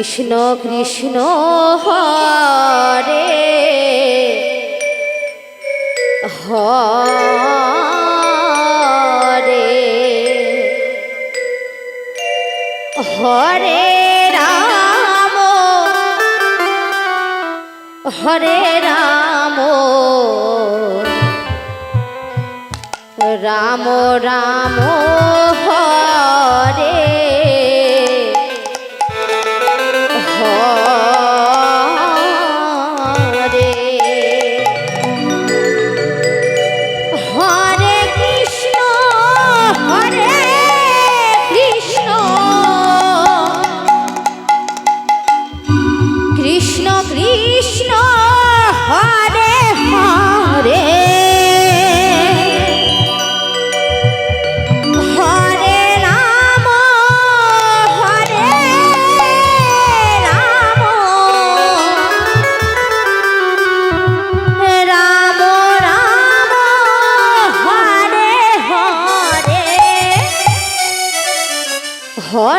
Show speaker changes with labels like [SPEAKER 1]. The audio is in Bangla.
[SPEAKER 1] কৃষ্ণ কৃষ্ণ হরে। হ হরে রাম। হরে রাম। রাম রাম হরে।